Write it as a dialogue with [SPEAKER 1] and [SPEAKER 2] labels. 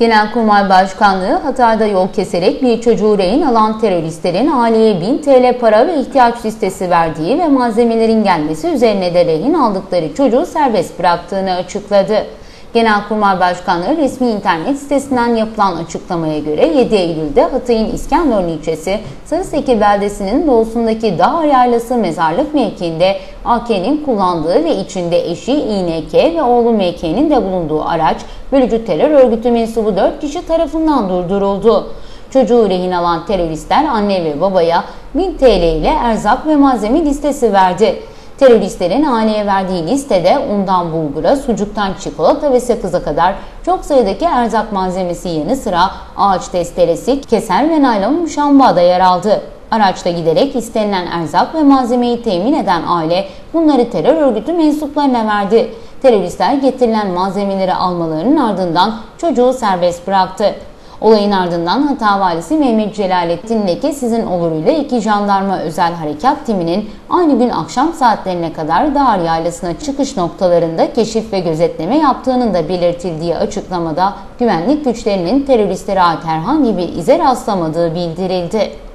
[SPEAKER 1] Genelkurmay Başkanlığı Hatay'da yol keserek bir çocuğu rehin alan teröristlerin aileye 1000 TL para ve ihtiyaç listesi verdiği ve malzemelerin gelmesi üzerine de rehin aldıkları çocuğu serbest bıraktığını açıkladı. Genelkurmay Başkanlığı resmi internet sitesinden yapılan açıklamaya göre 7 Eylül'de Hatay'ın İskenderun ilçesi Sarıseki beldesinin doğusundaki Dağ Yaylası mezarlık mevkiinde AK'nin kullandığı ve içinde eşi İNK ve oğlu MK'nin de bulunduğu araç bölücü terör örgütü mensubu 4 kişi tarafından durduruldu. Çocuğu rehin alan teröristler anne ve babaya 1000 TL ile erzak ve malzeme listesi verdi. Teröristlerin aileye verdiği listede undan bulgura, sucuktan çikolata ve sakıza kadar çok sayıdaki erzak malzemesi yanı sıra ağaç testeresi, keser ve naylon muşamba da yer aldı. Araçta giderek istenilen erzak ve malzemeyi temin eden aile bunları terör örgütü mensuplarına verdi. Teröristler getirilen malzemeleri almalarının ardından çocuğu serbest bıraktı. Olayın ardından Hata Valisi Mehmet Celalettin Leke sizin oluruyla iki jandarma özel harekat timinin aynı gün akşam saatlerine kadar Dağar Yaylası'na çıkış noktalarında keşif ve gözetleme yaptığının da belirtildiği açıklamada güvenlik güçlerinin teröristlere ait herhangi bir ize rastlamadığı bildirildi.